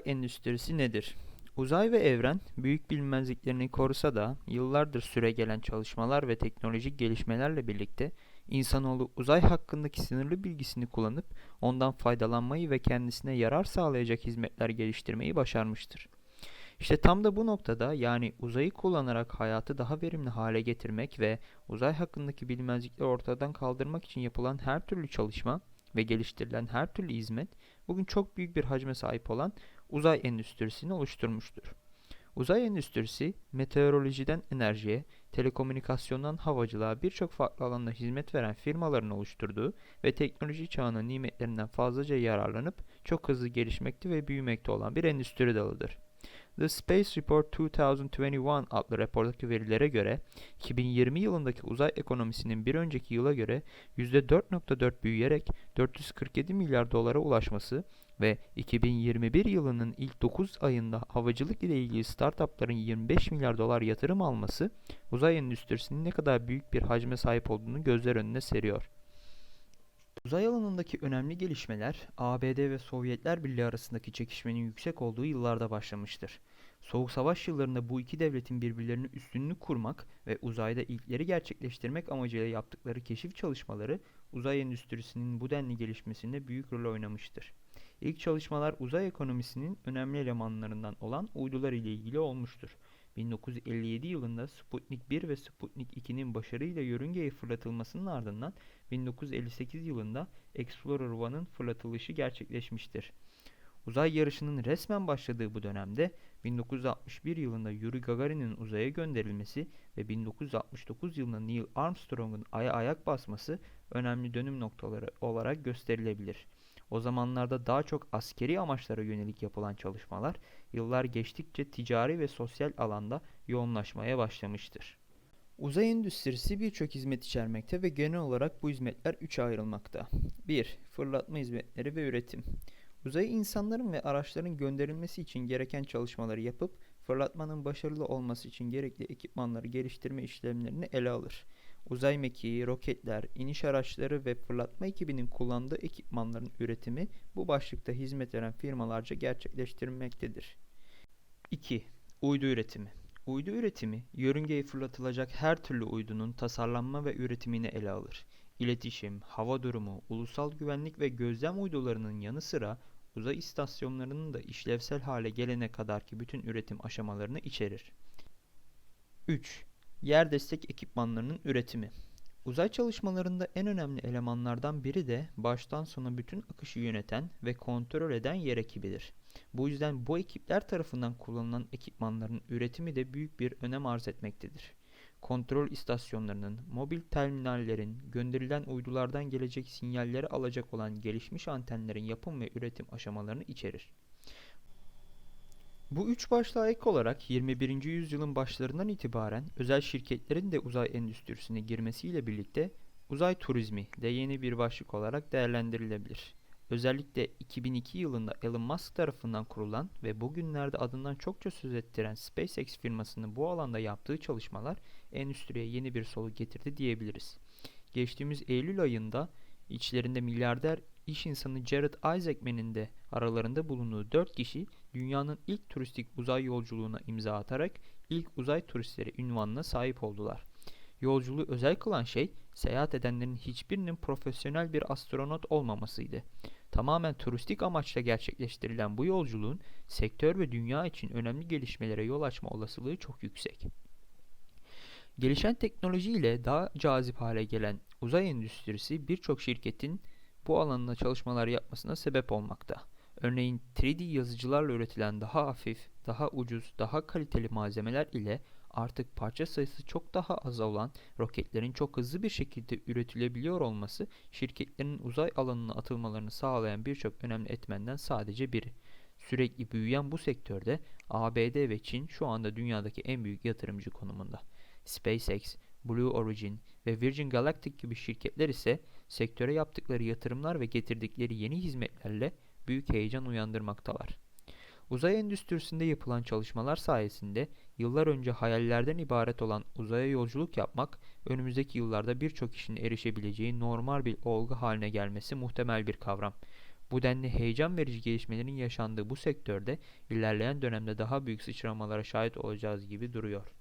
Uzay endüstrisi nedir? Uzay ve evren büyük bilinmezliklerini korusa da yıllardır süregelen çalışmalar ve teknolojik gelişmelerle birlikte insanoğlu uzay hakkındaki sınırlı bilgisini kullanıp ondan faydalanmayı ve kendisine yarar sağlayacak hizmetler geliştirmeyi başarmıştır. İşte tam da bu noktada yani uzayı kullanarak hayatı daha verimli hale getirmek ve uzay hakkındaki bilinmezlikleri ortadan kaldırmak için yapılan her türlü çalışma ve geliştirilen her türlü hizmet bugün çok büyük bir hacme sahip olan uzay endüstrisini oluşturmuştur. Uzay endüstrisi meteorolojiden enerjiye, telekomünikasyondan havacılığa birçok farklı alanda hizmet veren firmaların oluşturduğu ve teknoloji çağının nimetlerinden fazlaca yararlanıp çok hızlı gelişmekte ve büyümekte olan bir endüstri dalıdır. The Space Report 2021 adlı rapordaki verilere göre 2020 yılındaki uzay ekonomisinin bir önceki yıla göre %4.4 büyüyerek 447 milyar dolara ulaşması ve 2021 yılının ilk 9 ayında havacılık ile ilgili startupların 25 milyar dolar yatırım alması uzay endüstrisinin ne kadar büyük bir hacme sahip olduğunu gözler önüne seriyor. Uzay alanındaki önemli gelişmeler ABD ve Sovyetler Birliği arasındaki çekişmenin yüksek olduğu yıllarda başlamıştır. Soğuk Savaş yıllarında bu iki devletin birbirlerinin üstünlüğünü kurmak ve uzayda ilkleri gerçekleştirmek amacıyla yaptıkları keşif çalışmaları uzay endüstrisinin bu denli gelişmesinde büyük rol oynamıştır. İlk çalışmalar uzay ekonomisinin önemli elemanlarından olan uydular ile ilgili olmuştur. 1957 yılında Sputnik 1 ve Sputnik 2'nin başarıyla yörüngeye fırlatılmasının ardından 1958 yılında Explorer 1'ın fırlatılışı gerçekleşmiştir. Uzay yarışının resmen başladığı bu dönemde 1961 yılında Yuri Gagarin'in uzaya gönderilmesi ve 1969 yılında Neil Armstrong'un aya ayak basması önemli dönüm noktaları olarak gösterilebilir. O zamanlarda daha çok askeri amaçlara yönelik yapılan çalışmalar yıllar geçtikçe ticari ve sosyal alanda yoğunlaşmaya başlamıştır. Uzay endüstrisi birçok hizmet içermekte ve genel olarak bu hizmetler üçe ayrılmakta. 1. Fırlatma hizmetleri ve üretim. Uzaya insanların ve araçların gönderilmesi için gereken çalışmaları yapıp fırlatmanın başarılı olması için gerekli ekipmanları geliştirme işlemlerini ele alır. Uzay mekiği, roketler, iniş araçları ve fırlatma ekibinin kullandığı ekipmanların üretimi bu başlıkta hizmet veren firmalarca gerçekleştirilmektedir. 2. Uydu üretimi. Uydu üretimi, yörüngeye fırlatılacak her türlü uydunun tasarlanma ve üretimini ele alır. İletişim, hava durumu, ulusal güvenlik ve gözlem uydularının yanı sıra uzay istasyonlarının da işlevsel hale gelene kadarki bütün üretim aşamalarını içerir. 3. Yer destek ekipmanlarının üretimi. Uzay çalışmalarında en önemli elemanlardan biri de baştan sona bütün akışı yöneten ve kontrol eden yer ekibidir. Bu yüzden bu ekipler tarafından kullanılan ekipmanların üretimi de büyük bir önem arz etmektedir. Kontrol istasyonlarının, mobil terminallerin, gönderilen uydulardan gelecek sinyalleri alacak olan gelişmiş antenlerin yapım ve üretim aşamalarını içerir. Bu üç başlığa ek olarak 21. yüzyılın başlarından itibaren özel şirketlerin de uzay endüstrisine girmesiyle birlikte uzay turizmi de yeni bir başlık olarak değerlendirilebilir. Özellikle 2002 yılında Elon Musk tarafından kurulan ve bugünlerde adından çokça söz ettiren SpaceX firmasının bu alanda yaptığı çalışmalar endüstriye yeni bir soluk getirdi diyebiliriz. Geçtiğimiz Eylül ayında içlerinde milyarder iş insanı Jared Isaacman'in de aralarında bulunduğu 4 kişi dünyanın ilk turistik uzay yolculuğuna imza atarak ilk uzay turistleri ünvanına sahip oldular. Yolculuğu özel kılan şey seyahat edenlerin hiçbirinin profesyonel bir astronot olmamasıydı. Tamamen turistik amaçla gerçekleştirilen bu yolculuğun sektör ve dünya için önemli gelişmelere yol açma olasılığı çok yüksek. Gelişen teknoloji ile daha cazip hale gelen uzay endüstrisi birçok şirketin bu alanda çalışmalar yapmasına sebep olmakta. Örneğin 3D yazıcılarla üretilen daha hafif, daha ucuz, daha kaliteli malzemeler ile artık parça sayısı çok daha az olan roketlerin çok hızlı bir şekilde üretilebiliyor olması şirketlerin uzay alanına atılmalarını sağlayan birçok önemli etmenden sadece biri. Sürekli büyüyen bu sektörde ABD ve Çin şu anda dünyadaki en büyük yatırımcı konumunda. SpaceX, Blue Origin ve Virgin Galactic gibi şirketler ise sektöre yaptıkları yatırımlar ve getirdikleri yeni hizmetlerle büyük heyecan uyandırmaktalar. Uzay endüstrisinde yapılan çalışmalar sayesinde yıllar önce hayallerden ibaret olan uzaya yolculuk yapmak önümüzdeki yıllarda birçok kişinin erişebileceği normal bir olgu haline gelmesi muhtemel bir kavram. Bu denli heyecan verici gelişmelerin yaşandığı bu sektörde ilerleyen dönemde daha büyük sıçramalara şahit olacağız gibi duruyor.